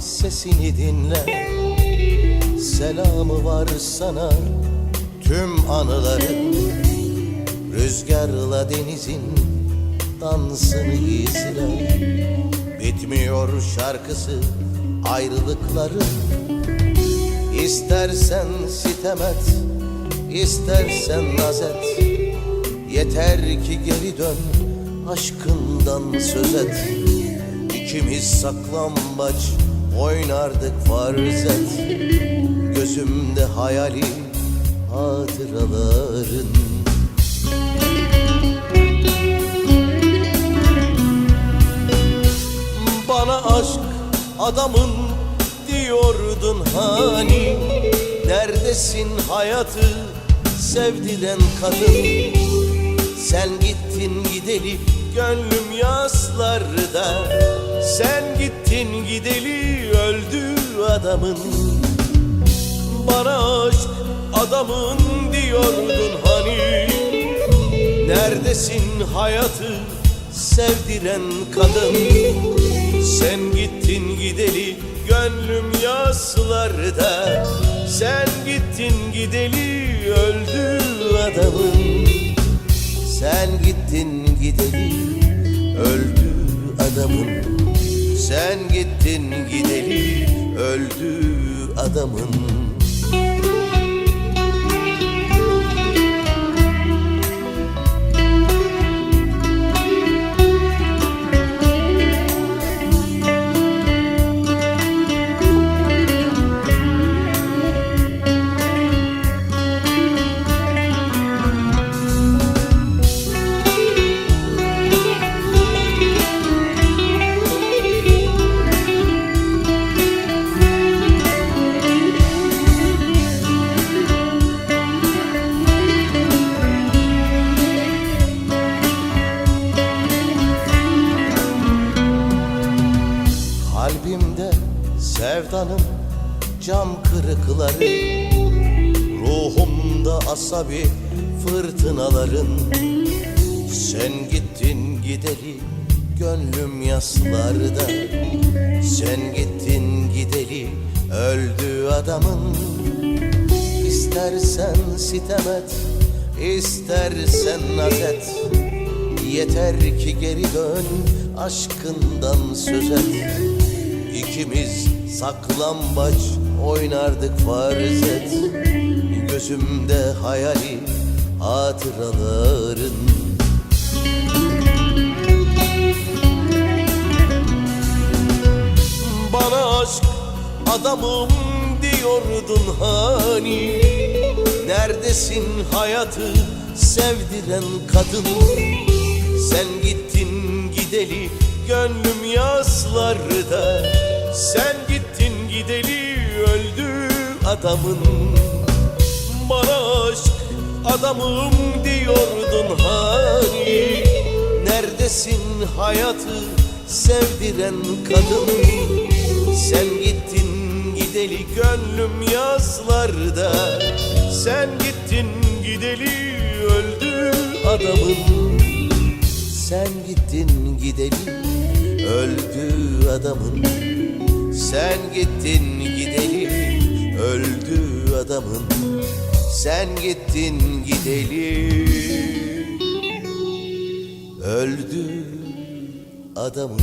sesini dinle. Selamı var sana. Tüm anıların Rüzgarla denizin dansını izle. Bitmiyor şarkısı ayrılıkların İstersen sitem et, istersen naz et. Yeter ki geri dön, aşkından söz et İkimiz saklambaç oynardık farz et Gözümde hayali hatıraların. Bana aşk adamın diyordun hani. Neredesin hayatı sevdiren kadın? Sen gittin gideli gönlüm yaslarda Sen gittin gideli öldü adamın. Bana aşk adamın diyordun hani. Neredesin hayatı sevdiren kadın? Sen gittin gideli gönlüm yaslarda. Sen gittin gideli öldü adamın. Sen gittin gideli öldü adamın Sen gittin gideli öldü adamın cam kırıkları Ruhumda asabi fırtınaların. Sen gittin gideli gönlüm yaslarda. Sen gittin gideli öldü adamın. İstersen sitem et, istersen naz et Yeter ki geri dön, aşkından söz et. İkimiz saklambaç oynardık farz et. Gözümde hayali hatıraların. Bana aşk adamım diyordun hani. Neredesin hayatı sevdiren kadın? Sen gittin gideli gönlüm yaslarda adamın. Bana aşk adamım diyordun hani. Neredesin hayatı sevdiren kadın? Sen gittin gideli gönlüm yazlarda. Sen gittin gideli öldü adamın. Sen gittin gideli öldü adamın. Sen gittin gideli öldü adamın. Sen gittin gideli öldü adamın